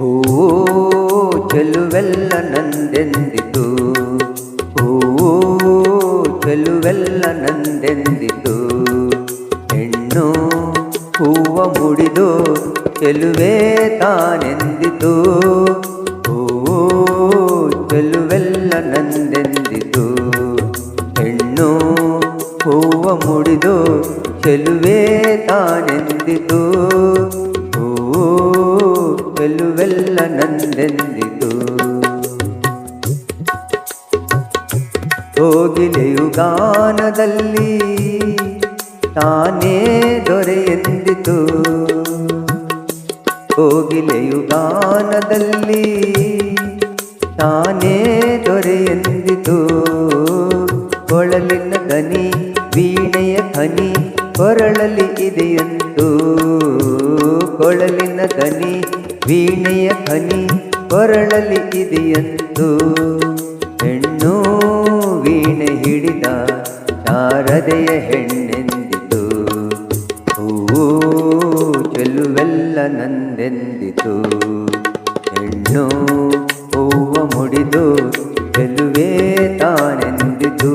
ಹೂವು ಚೆಲುವೆಲ್ಲ ನಂದೆಂದಿತು. ಓ ಚೆಲುವೆಲ್ಲ ನಂದೆಂದಿತು. ಹೆಣ್ಣು ಹೂವ ಮುಡಿದು ಚೆಲುವೆ ತಾನೆಂದಿತು. ಓ ಚೆಲುವೆಲ್ಲ ನಂದೆಂದಿತು. ಹೆಣ್ಣು ಹೂವ ಮುಡಿದು ಚೆಲುವೆ ತಾನೆಂದಿತು. ಚೆಲುವೆಲ್ಲ ಹೋಗಿಲೆಯು ಗಾನದಲ್ಲಿ ತಾನೇ ದೊರೆಯೆಂದಿತು? ಹೋಗಿಲೆಯು ಗಾನದಲ್ಲಿ ತಾನೇ ದೊರೆಯೆಂದಿತು? ಕೊಳಲಿನ ದನಿ, ವೀಣೆಯ ಧನಿ ಕೊರಳಲಿ ಇದೆಯಂತೂ? ಕೊಳಲಿನ ದನಿ ವೀಣೆಯ ಹನಿ ಕೊರಳಲಿ ಇದೆಯಂತು ಹೆಣ್ಣು ವೀಣೆ ಹಿಡಿದ ಶಾರದೆಯ ಹೆಣ್ಣೆಂದಿತು. ಹೂವು ಚೆಲುವೆಲ್ಲ ನಂದೆಂದಿತು. ಹೆಣ್ಣು ಹೂವ ಮುಡಿದು ಚೆಲುವೆ ತಾನೆಂದಿತು.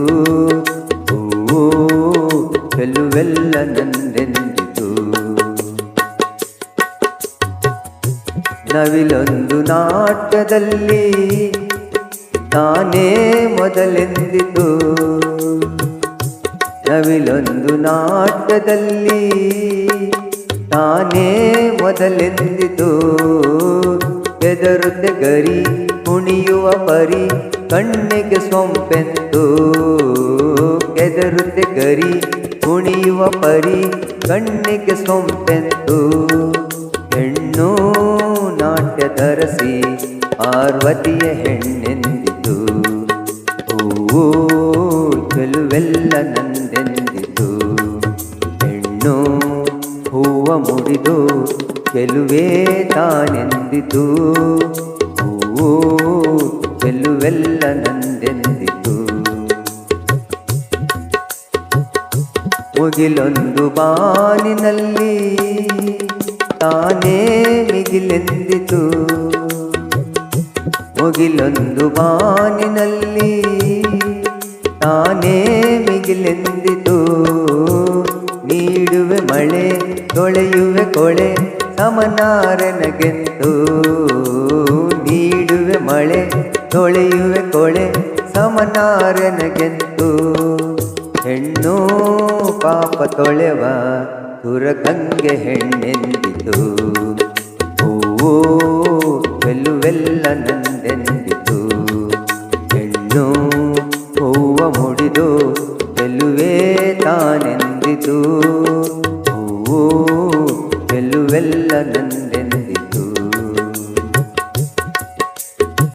ಹೂವು ಚೆಲುವೆಲ್ಲ ನಂದೆಂದಿತು. ನವಿಲೊಂದು ನಾಟ್ಯದಲ್ಲಿ ತಾನೇ ಮೊದಲೆಂದಿತು. ನವಿಲೊಂದು ನಾಟ್ಯದಲ್ಲಿ ತಾನೇ ಮೊದಲೆಂದಿತು. ಎದರುತ್ತೆ ಗರಿ ಕುಣಿಯುವ ಪರಿ ಕಣ್ಣಿಗೆ ಸೊಂಪೆಂತು. ಎದರುತ್ತೆ ಗರಿ ಕುಣಿಯುವ ಪರಿ ಕಣ್ಣಿಗೆ ನಾಟ್ಯ ಧರಸಿ ಪಾರ್ವತಿಯ ಹೆಣ್ಣೆಂದಿತು. ಹೂವು ಚೆಲುವೆಲ್ಲ ನಂದೆಂದಿತು. ಹೆಣ್ಣು ಹೂವ ಮುಡಿದು ಚೆಲುವೆ ತಾನೆಂದಿತು. ಹೂವು ಚೆಲುವೆಲ್ಲ ನಂದೆಂದಿತು. ಮುಗಿಲೊಂದು ಬಾನಿನಲ್ಲಿ ತಾನೇ ಮಿಗಿಲೆಂದಿತು. ಮುಗಿಲೊಂದು ಬಾನಿನಲ್ಲಿ ತಾನೇ ಮಿಗಿಲೆಂದಿತು. ನೀಡುವೆ ಮಳೆ, ತೊಳೆಯುವೆ ಕೊಳೆ ಸಮನಾರನಗೆಂದು ನೀಡುವೆ ಮಳೆ, ತೊಳೆಯುವೆ ಕೊಳೆ ಸಮನಾರನಗೆಂದು ಹೆಣ್ಣು ಪಾಪ ತೊಳೆವ ಸುರಗಂಗೆ ಹೆಣ್ಣೆಂದಿತು. ಮುಡಿದು ಚೆಲುವೆ ತಾನೆಂದಿತು ಹೂವು ಚೆಲುವೆಲ್ಲ ನಂದೆ